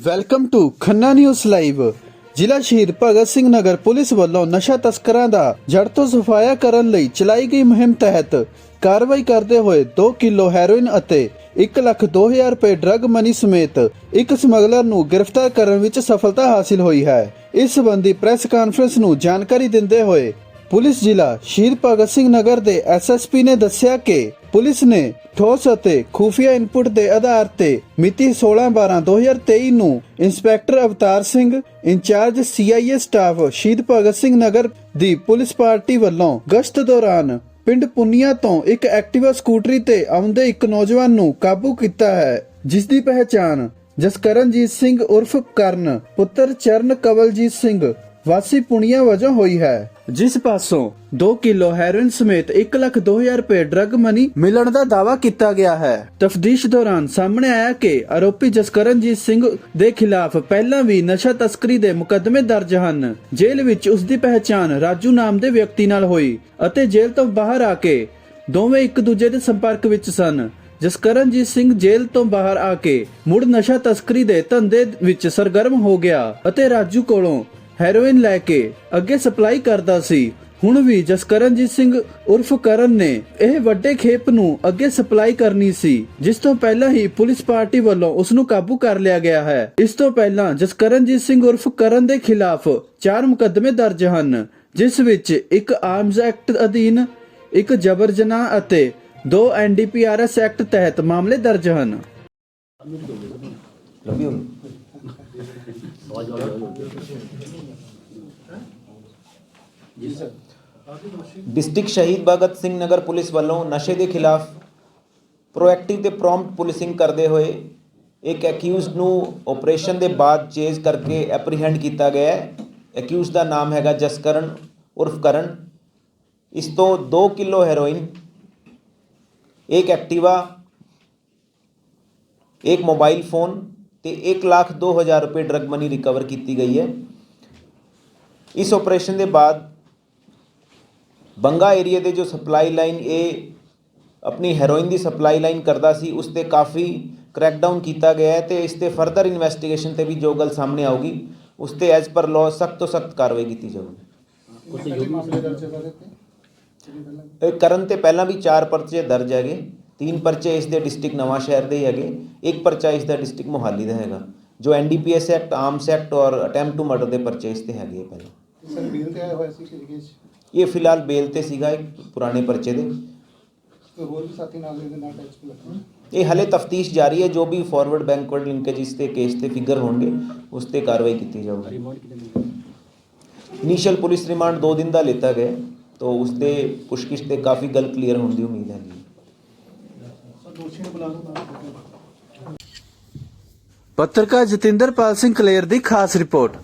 Welcome to Khanna news live ਜ਼ਿਲ੍ਹਾ ਸ਼ਹੀਦ ਭਗਤ ਸਿੰਘ ਨਗਰ police ਵੱਲੋਂ ਨਸ਼ਾ ਤਸਕਰਾਂ ਦਾ ਜੜ ਤੋਂ ਸਫਾਇਆ ਕਰਨ ਲਈ ਚਲਾਈ ਗਈ ਮੁਹਿੰਮ ਤਹਿਤ ਕਾਰਵਾਈ ਕਰਦੇ ਹੋਏ 2 ਕਿਲੋ ਹੈਰੋਇਨ ਅਤੇ 1 ਲੱਖ 2000 ਰੁਪਏ ਡਰੱਗ ਮਨੀ ਸਮੇਤ ਇੱਕ ਸਮਗਲਰ ਨੂੰ ਗ੍ਰਿਫਤਾਰ ਕਰਨ ਵਿੱਚ ਸਫਲਤਾ ਹਾਸਿਲ ਹੋਈ ਹੈ। ਇਸ ਸੰਬੰਧੀ ਪ੍ਰੈਸ ਕਾਨਫਰੰਸ ਨੂੰ ਜਾਣਕਾਰੀ ਦਿੰਦੇ ਹੋਏ ਪੁਲਿਸ ਜ਼ਿਲ੍ਹਾ ਸ਼ਹੀਦ ਭਗਤ ਸਿੰਘ ਨਗਰ ਦੇ ਐਸਐਸਪੀ ਨੇ ਦੱਸਿਆ ਕਿ ਪੁਲਿਸ ਨੇ ਠੋਸ ਅਤੇ ਖੂਫੀਆ ਇਨਪੁਟ ਦੇ ਆਧਾਰ ਤੇ ਮਿਤੀ 16/12/2023 ਨੂੰ inspector Avtar Singh, incharge CIA staff Shaheed Bhagat Singh Nagar ਦੀ ਪੁਲਿਸ ਪਾਰਟੀ ਵੱਲੋਂ ਗਸ਼ਤ ਦੌਰਾਨ ਪਿੰਡ ਪੁੰਨੀਆ ਤੋਂ ਇੱਕ ਐਕਟਿਵਾ ਸਕੂਟਰੀ ਤੇ ਆਉਂਦੇ ਇੱਕ ਨੌਜਵਾਨ ਨੂੰ ਕਾਬੂ ਕੀਤਾ ਹੈ ਜਿਸ ਦੀ ਪਹਿਚਾਣ ਜਸਕਰਨਜੀਤ ਸਿੰਘ ਉਰਫ ਕਰਨ, ਪੁੱਤਰ ਚਰਨ ਕਵਲਜੀਤ ਸਿੰਘ ਵਾਸੀ ਪੁਣੀਆ ਵਜੋਂ ਹੋਈ ਹੈ। ਜਿਸ ਪਾਸੋਂ 2 ਕਿਲੋ ਹੈਰੋਇਨ ਸਮੇਤ 1 ਲੱਖ 2000 ਰੁਪਏ ਡਰੱਗ ਮਨੀ ਮਿਲਣ ਦਾ ਦਾਵਾ ਕੀਤਾ ਗਿਆ ਹੈ। ਤਫਦੀਸ਼ ਦੌਰਾਨ ਸਾਹਮਣੇ ਆਇਆ ਕਿ ਆਰੋਪੀ ਜਸਕਰਨਜੀਤ ਸਿੰਘ ਦੇ ਖਿਲਾਫ ਪਹਿਲਾਂ ਵੀ ਨਸ਼ਾ ਤਸਕਰੀ ਦੇ ਮੁਕੱਦਮੇ ਦਰਜ ਹਨ। ਜੇਲ੍ਹ ਵਿੱਚ ਉਸ ਦੀ ਪਹਿਚਾਣ ਰਾਜੂ ਨਾਮ ਦੇ ਵਿਅਕਤੀ ਨਾਲ ਹੋਈ ਅਤੇ ਜੇਲ੍ਹ ਤੋਂ ਬਾਹਰ ਆ ਕੇ ਦੋਵੇਂ ਇੱਕ ਦੂਜੇ ਦੇ ਸੰਪਰਕ ਵਿੱਚ ਸਨ। ਜਸਕਰਨਜੀਤ ਸਿੰਘ ਜੇਲ੍ਹ ਤੋਂ ਬਾਹਰ ਆ ਕੇ ਮੁੜ ਨਸ਼ਾ ਤਸਕਰੀ ਦੇ ਧੰਦੇ ਵਿੱਚ ਸਰਗਰਮ ਹੋ ਗਿਆ ਅਤੇ ਰਾਜੂ ਕੋਲੋਂ ਹੈਰੋਇਨ ਲੈ ਕੇ ਅੱਗੇ ਸਪਲਾਈ ਕਰਦਾ ਸੀ। ਹੁਣ ਵੀ ਜਸਕਰਨਜੀਤ ਸਿੰਘ ਉਰਫ ਕਰਨ ਨੇ ਇਹ ਵੱਡੇ ਖੇਪ ਨੂੰ ਅੱਗੇ ਸਪਲਾਈ ਕਰਨੀ ਸੀ, ਜਿਸ ਤੋਂ ਪਹਿਲਾਂ ਹੀ ਪੁਲਿਸ ਪਾਰਟੀ ਵੱਲੋਂ ਉਸ ਨੂੰ ਕਾਬੂ ਕਰ ਲਿਆ ਗਿਆ ਹੈ। ਇਸ ਤੋਂ ਪਹਿਲਾਂ ਜਸਕਰਨਜੀਤ ਸਿੰਘ ਉਰਫ ਕਰਨ ਦੇ ਖਿਲਾਫ ਚਾਰ ਮੁਕੱਦਮੇ ਦਰਜ ਹਨ, ਜਿਸ ਵਿੱਚ ਇੱਕ ਆਰਮਜ਼ ਐਕਟ ਅਧੀਨ, ਇੱਕ ਜਬਰ ਜਨਾਹ ਅਤੇ ਦੋ ਐਨਡੀਪੀਆਰਐਸ ਐਕਟ ਤਹਿਤ ਮਾਮਲੇ ਦਰਜ ਹਨ। ਲੰਬੀ ਹੋ ਡਿਸਟ੍ਰਿਕਟ ਸ਼ਹੀਦ ਭਗਤ ਸਿੰਘ ਨਗਰ ਪੁਲਿਸ ਵੱਲੋਂ ਨਸ਼ੇ ਦੇ ਖਿਲਾਫ ਪ੍ਰੋਐਕਟਿਵ ਤੇ ਪ੍ਰੌਮਪਟ ਪੁਲਿਸਿੰਗ ਕਰਦੇ ਹੋਏ ਇੱਕ ਐਕਿਊਜ਼ਡ ਨੂੰ ਆਪਰੇਸ਼ਨ ਦੇ ਬਾਅਦ ਚੇਜ਼ ਕਰਕੇ ਐਪਰੀਹੈਂਡ ਕੀਤਾ ਗਿਆ ਹੈ ਐਕਿਊਜ਼ਡ ਦਾ ਨਾਮ ਹੈਗਾ ਜਸਕਰਨ ਉਰਫ ਕਰਨ ਇਸ ਤੋਂ 2 ਕਿਲੋ ਹੈਰੋਇਨ ਇੱਕ ਐਕਟਿਵਾ ਇੱਕ ਮੋਬਾਈਲ ਫੋਨ ਤੇ 1 ਲੱਖ 2000 ਰੁਪਏ ਡਰਗ ਮਨੀ ਰਿਕਵਰ ਕੀਤੀ ਗਈ ਹੈ ਇਸ ਆਪਰੇਸ਼ਨ ਦੇ ਬਾਅਦ ਬੰਗਾ ਏਰੀਆ ਦੇ ਜੋ ਸਪਲਾਈ ਲਾਈਨ ਇਹ ਆਪਣੀ ਹੈਰੋਇਨ ਦੀ ਸਪਲਾਈ ਲਾਈਨ ਕਰਦਾ ਸੀ ਉਸ ਤੇ ਕਾਫੀ ਕ੍ਰੈਕਡਾਊਨ ਕੀਤਾ ਗਿਆ ਹੈ ਤੇ ਇਸ ਤੇ ਫਰਦਰ ਇਨਵੈਸਟੀਗੇਸ਼ਨ ਤੇ ਵੀ ਜੋ ਗੱਲ ਸਾਹਮਣੇ ਆਊਗੀ ਉਸ ਤੇ ਐਜ਼ ਪਰ ਲਾਅ ਸਖਤ ਤੋਂ ਸਖਤ ਕਾਰਵਾਈ ਕੀਤੀ ਜਾਊਗੀ ਇਹ ਕਰਨ ਤੇ ਪਹਿਲਾਂ ਵੀ ਚਾਰ ਪਰਚੇ ਦਰਜ ਹੈਗੇ ਤਿੰਨ ਪਰਚੇ ਇਸ ਦੇ ਡਿਸਟ੍ਰਿਕਟ ਨਵਾਂ ਸ਼ਹਿਰ ਦੇ ਹੀ ਹੈਗੇ। ਇੱਕ ਪਰਚਾ ਇਸ ਦਾ ਡਿਸਟ੍ਰਿਕਟ ਮੋਹਾਲੀ ਦਾ ਹੈਗਾ ਜੋ ਐਨਡੀਪੀਐਸ ਐਕਟ ਆਰਮਸ ਐਕਟ ਔਰ ਅਟੈਂਪਟ ਟੂ ਮਰਡਰ ਦੇ ਪਰਚੇ ਇਸ ਤੇ ਹੈਗੇ ਪਹਿਲਾਂ। ਸਰ ਬੀਲ ਤੇ ਆਇਆ ਹੋਇਆ ਸੀ ਕਿ ਕੇਸ ਇਹ ਫਿਲਹਾਲ ਬੇਲ ਤੇ ਸੀਗਾ ਇੱਕ ਪੁਰਾਣੇ ਪਰਚੇ ਦੇ। ਹੋਰ ਵੀ ਸਾਥੀ ਨਾਲ ਇਹਦੇ ਨਾਲ ਟੈਚ ਕੀਤਾ ਇਹ ਹਲੇ ਤਫਤੀਸ਼ ਜਾਰੀ ਹੈ ਜੋ ਵੀ ਫਾਰਵਰਡ ਬੈਕਵਰਡ ਲਿੰਕੇਜ ਇਸ ਤੇ ਕੇਸ ਤੇ ਫਿਗਰ ਹੋਣਗੇ ਉਸ ਤੇ ਕਾਰਵਾਈ ਕੀਤੀ ਜਾਊਗੀ। ਇਨੀਸ਼ੀਅਲ ਪੁਲਿਸ ਰਿਮਾਂਡ 2 ਦਿਨ ਦਾ ਲਿੱਤਾ ਗਿਆ ਤਾਂ ਉਸ ਤੇ ਪੁੱਛਗਿੱਛ ਤੇ ਕਾਫੀ ਗੱਲ ਕਲੀਅਰ ਹੋਣ ਦੀ ਉਮੀਦ ਹੈਗੀ। ਹੈ ਸਰ ਦੋਸ਼ੀ ਨੂੰ ਬੁਲਾ ਲਓ ਪੱਤਰਕਾਰ ਜਤਿੰਦਰਪਾਲ ਸਿੰਘ ਕਲੇਰ ਦੀ ਖਾਸ ਰਿਪੋਰਟ।